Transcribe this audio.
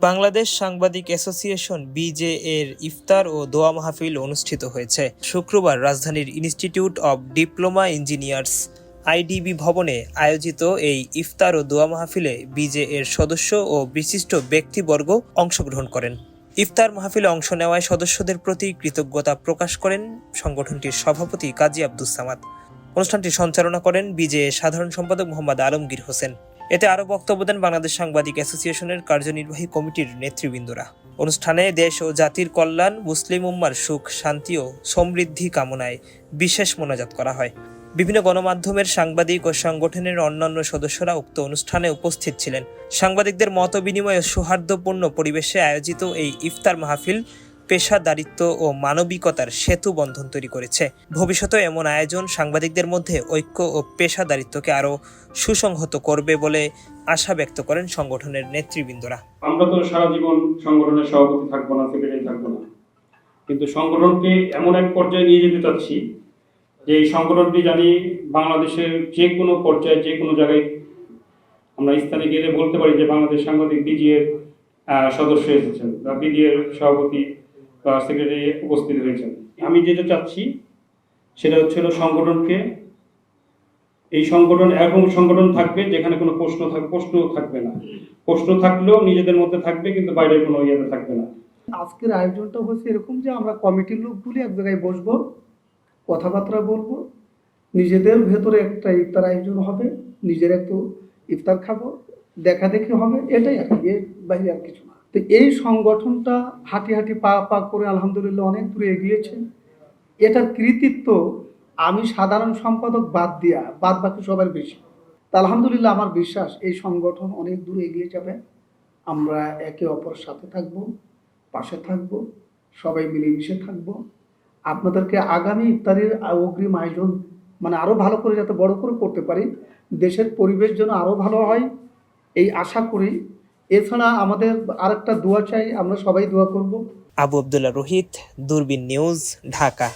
বাংলাদেশ সাংবাদিক অ্যাসোসিয়েশন বিজে এর ইফতার ও দোয়া মাহফিল অনুষ্ঠিত হয়েছে। শুক্রবার রাজধানীর institute of diploma engineers IDB ভবনে আয়োজিত এই ইফতার ও দোয়া মাহফিলে বিজে এর সদস্য ও বিশিষ্ট ব্যক্তিবর্গ অংশগ্রহণ করেন। ইফতার মাহফিলে অংশ নেওয়ায় সদস্যদের প্রতি কৃতজ্ঞতা প্রকাশ করেন সংগঠনটির সভাপতি কাজী আব্দুস সামাদ। অনুষ্ঠানটি সঞ্চালনা করেন বিজে সাধারণ সম্পাদক মোহাম্মদ আলমগীর হোসেন। এতে আরও বক্তব্য দেন বাংলাদেশ সাংবাদিক অ্যাসোসিয়েশনের কার্যনির্বাহী কমিটির নেতৃবৃন্দরা। অনুষ্ঠানে দেশ ও জাতির কল্যাণ, মুসলিম উম্মার সুখ, শান্তি ও সমৃদ্ধি কামনায় বিশেষ মোনাজাত করা হয়। বিভিন্ন গণমাধ্যমের সাংবাদিক ও সংগঠনের অন্যান্য সদস্যরা উক্ত অনুষ্ঠানে উপস্থিত ছিলেন। সাংবাদিকদের মত বিনিময়ে সৌহার্দ্যপূর্ণ পরিবেশে আয়োজিত এই ইফতার মাহফিল পেশাদারিত্ব ও মানবিকতার সেতু বন্ধন তৈরি করেছে। ভবিষ্যতে এমন আয়োজন সাংবাদিকদের মধ্যে ঐক্য ও পেশাদারিত্বকে আরও সুসংহত করবে বলে আশা ব্যক্ত করেন সংগঠনের নেতৃবৃন্দরা। আমরা তো সারা জীবন সংগঠনের সভাপতি থাকব না সেক্রেটারি থাকব না। কিন্তু সংগঠনকে এমন এক পর্যায়ে নিয়ে যেতে চাচ্ছি যে এই সংগঠনটি জানি বাংলাদেশের যে কোনো পর্যায়ে, যে কোনো জায়গায় আমরা স্থানে গেলে বলতে পারি যে বাংলাদেশ সাংবাদিক বিজিএর সদস্য এসেছেন বা বিডিএর সভাপতি সেক্রেটারি উপস্থিত হয়েছেন। আমি যেটা চাচ্ছি, সেটা হচ্ছে সংগঠনকে, এই সংগঠন এরকম সংগঠন থাকবে যেখানে কোনো প্রশ্ন প্রশ্ন থাকবে না। প্রশ্ন থাকলেও নিজেদের মধ্যে থাকবে কিন্তু বাইরের কোনো ইয়েতে থাকবে না। আজকের আয়োজনটা হচ্ছে এরকম যে আমরা কমিটির লোকগুলি এক জায়গায় বসবো, কথাবার্তা বলব, নিজেদের ভেতরে একটা ইফতার আয়োজন হবে, নিজের একটু ইফতার খাব, দেখা দেখি হবে, এটাই আর কি বাইরে আর কিছু না। তো এই সংগঠনটা হাঁটি হাঁটি পা পা করে আলহামদুলিল্লাহ অনেক দূরে এগিয়েছে। এটার কৃতিত্ব আমি সাধারণ সম্পাদক বাদ দিয়া বাদ বাকি সবার বেশি। তা আলহামদুলিল্লাহ আমার বিশ্বাস এই সংগঠন অনেক দূরে এগিয়ে যাবে। আমরা একে অপরের সাথে থাকব, পাশে থাকব, সবাই মিলেমিশে থাকব। আপনাদেরকে আগামী ইফতারির অগ্রিম আয়োজন মানে আরও ভালো করে যাতে বড় করে করতে পারি, দেশের পরিবেশ যেন আরও ভালো হয়, এই আশা করি এছাড়া আমাদের আরেকটা দোয়া চাই, আমরা সবাই দোয়া করব। আবু আবদুল্লাহ রোহিত, দূরবীন নিউজ, ঢাকা।